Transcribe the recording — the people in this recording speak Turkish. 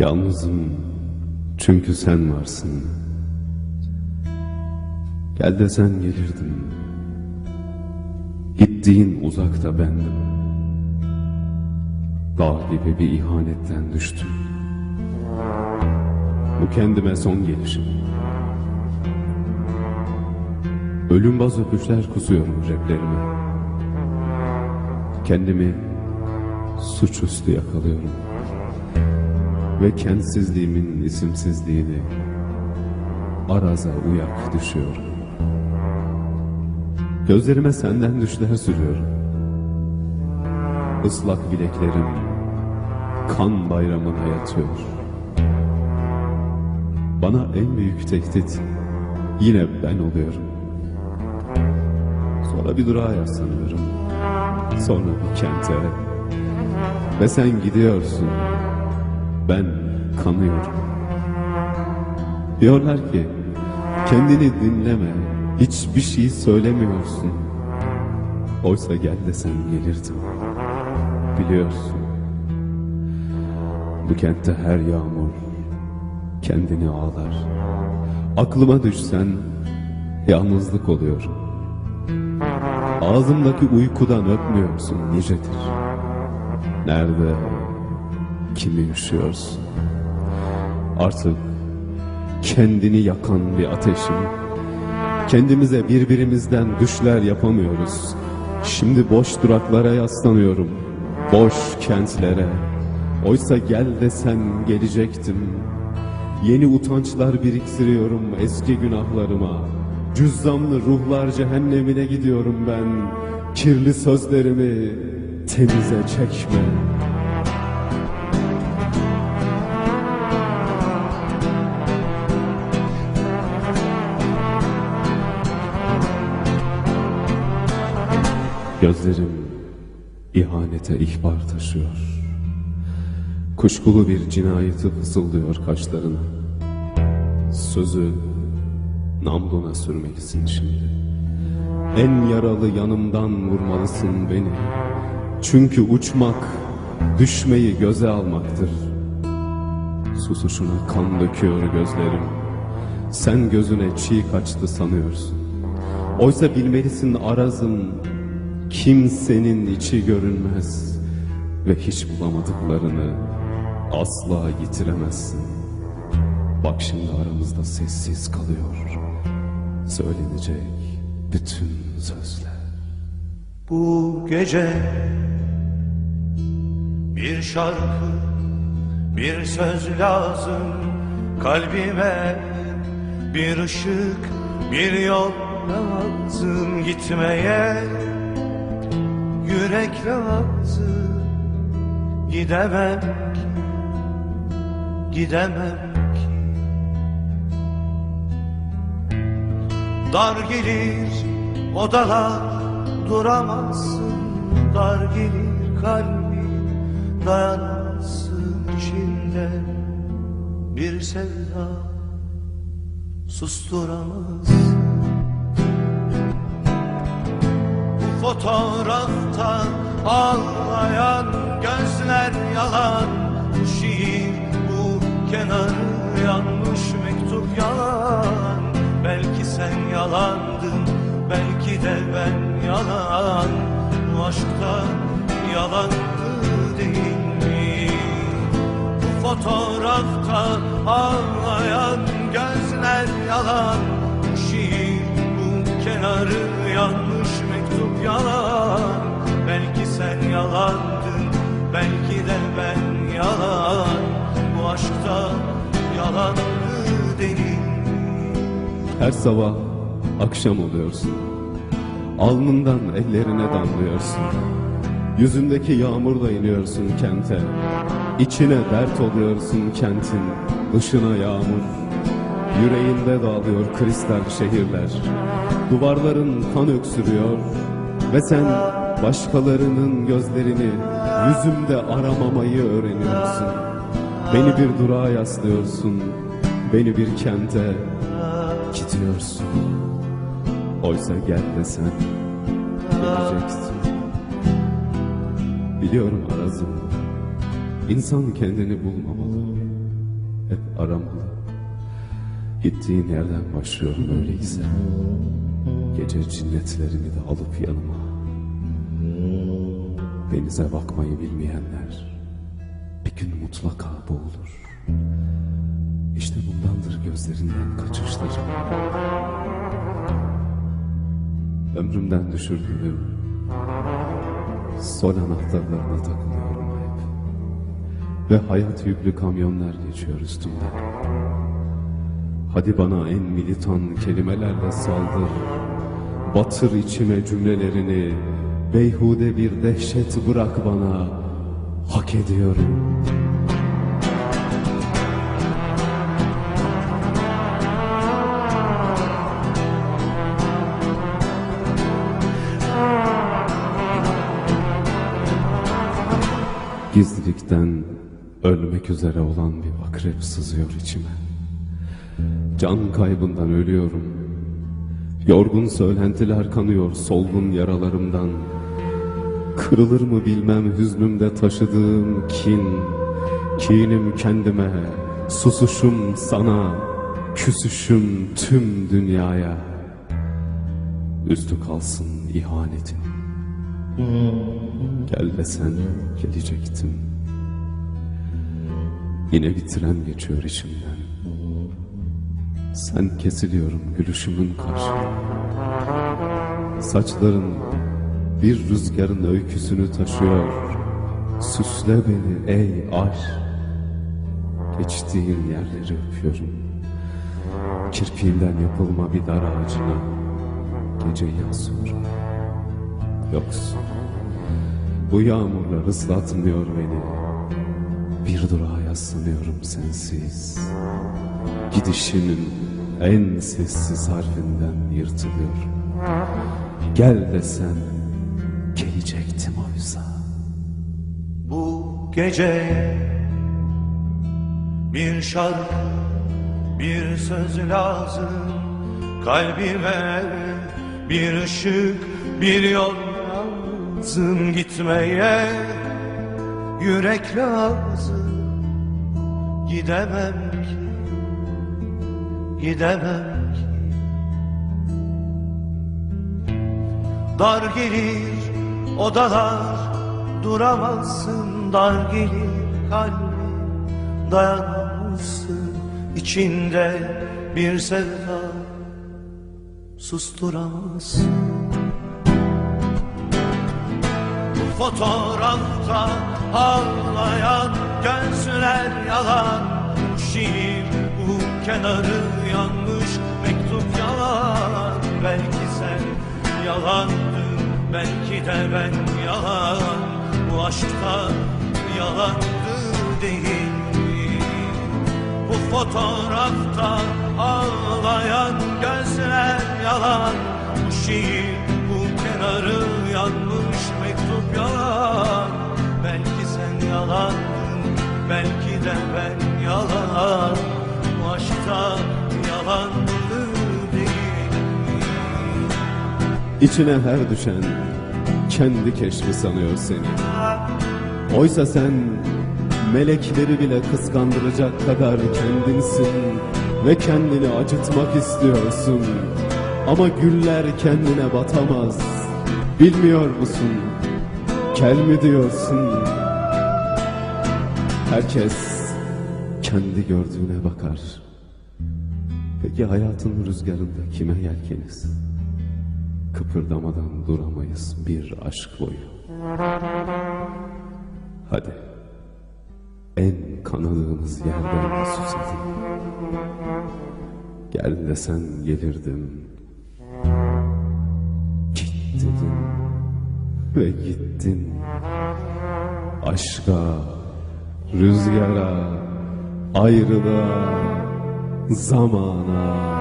Yalnızım çünkü sen varsın. Gel desen gelirdim. Gittiğin uzakta bendim. Dağ gibi bir ihanetten düştüm. Bu kendime son gelişim. Ölüm baz öpüşler kusuyorum ceplerime. Kendimi suçüstü yakalıyorum. Ve kentsizliğimin isimsizliğini araza uyak düşüyorum. Gözlerime senden düşler sürüyorum. Islak bileklerim kan bayramına yatıyor. Bana en büyük tehdit yine ben oluyorum. Sonra bir durağa yaslanıyorum. Sonra bir kente. Ve sen gidiyorsun. Ben kanıyorum. Diyorlar ki kendini dinleme. Hiçbir şey söylemiyorsun. Oysa gel desen gelirdim. Biliyorsun. Bu kentte her yağmur kendini ağlar. Aklıma düşsen yalnızlık oluyor. Ağzımdaki uykudan öpmüyorsun nicedir. Nerede, kimi üşüyorsun? Artık kendini yakan bir ateşim. Kendimize birbirimizden düşler yapamıyoruz. Şimdi boş duraklara yaslanıyorum. Boş kentlere. Oysa gel desen gelecektim. Yeni utançlar biriktiriyorum eski günahlarıma. Cüzzamlı ruhlar cehennemine gidiyorum ben. Kirli sözlerimi temize çekme. Gözlerim ihanete ihbar taşıyor. Kuşkulu bir cinayeti fısıldıyor kaşlarına. Sözü namluna sürmelisin şimdi. En yaralı yanımdan vurmalısın beni. Çünkü uçmak, düşmeyi göze almaktır. Susuşuna kan döküyor gözlerim. Sen gözüne çiğ kaçtı sanıyorsun. Oysa bilmelisin arazın, kimsenin içi görünmez. Ve hiç bulamadıklarını asla yitiremezsin. Bak şimdi aramızda sessiz kalıyor. Söylenecek bütün sözler. Bu gece bir şarkı, bir söz lazım kalbime bir ışık, bir yol lazım gitmeye yürek lazım gidemem ki gidemem ki. Dar gelir odalar duramazsın. Dar gelir kalbin dayanamazsın içinde. Bir sevda susturamazsın Bu fotoğrafta ağlayan gözler yalan. Bu şiir bu kenarı yanmış mektup yalan. Belki sen yalandın belki de ben yalan. Bu aşkta yalan değil mi? Bu fotoğrafta ağlayan gözler yalan. Bu şiir bu kenarı yanmış yalan Belki sen yalandın belki de ben yalan Bu aşkta yalan mı değil Her sabah akşam oluyorsun. Alnından ellerine damlıyorsun. Yüzündeki yağmurla iniyorsun kente. İçine dert oluyorsun kentin. Dışına yağmur. Yüreğinde dağılıyor kristal şehirler. Duvarların kan öksürüyor. Ve sen başkalarının gözlerini yüzümde aramamayı öğreniyorsun. Beni bir durağa yaslıyorsun. Beni bir kente gidiyorsun. Oysa gel desen geleceksin. Biliyorum Arazım. İnsan kendini bulmamalı. hep aramalı. Gittiğin yerden başlıyorum öyleyse. Gece cinnetlerini de alıp yanıma. Denize bakmayı bilmeyenler bir gün mutlaka boğulur. İşte bundandır gözlerinden kaçışları. Ömrümden düşürdüğüm sol anahtarlarına takılıyorum hep. Ve hayat yüklü kamyonlar geçiyor üstümden. Hadi bana en militan kelimelerle saldır. Batır içime cümlelerini. Beyhude bir dehşet bırak bana. Hak ediyorum. Gizlilikten ölmek üzere olan bir akrep sızıyor içime. Can kaybından ölüyorum. Yorgun söylentiler kanıyor solgun yaralarımdan. Kırılır mı bilmem hüznümde taşıdığım kin. Kinim kendime, susuşum sana, küsüşüm tüm dünyaya. Üstü kalsın ihanetin. Gel desen gelecektim. Yine bir tren geçiyor içimden. Sen kesiliyorum gülüşümün karşında. Saçların bir rüzgarın öyküsünü taşıyor. Süsle beni ey aşk. Geçtiğin yerleri öpüyorum. Kirpiğinden yapılma bir dar ağacına geceyi asıyorum. Yoksun. Bu yağmurlar ıslatmıyor beni. Bir durağa yaslanıyorum sensiz. Gidişinin en sessiz harfinden yırtılıyorum. Gel desen gelecektim oysa. Bu gece bir şarkı, bir söz lazım Kalbime bir ışık, bir yol lazım Gitmeye yürek lazım. Gidemem ki, gidemem ki. Dar gelir odalar duramazsın. Dar gelir kalbim dayanamazsın. İçinde bir sevda susturamazsın fotoğrafta ağlayan gözler yalan. Bu şiir bu kenarı yanmış mektup yalan. Belki sen yalandın belki de ben yalan. Bu aşkta yalandı değil Bu fotoğrafta ağlayan gözler yalan. Bu şiir bu kenarı yanmış belki de ben yalan Bu aşkta yalandı değil İçine her düşen kendi keşfi sanıyor seni. Oysa sen melekleri bile kıskandıracak kadar kendinsin ve kendini acıtmak istiyorsun. Ama güller kendine batamaz. Bilmiyor musun? Kel mi diyorsun? Herkes kendi gördüğüne bakar. Peki hayatın rüzgarında kime yelkeniz? Kıpırdamadan duramayız bir aşk boyu. Hadi. En kanadığımız yerden susadım. Gel desen gelirdim. Git dedin ve gittin. Aşka, rüzgara, ayrılığa, zamana.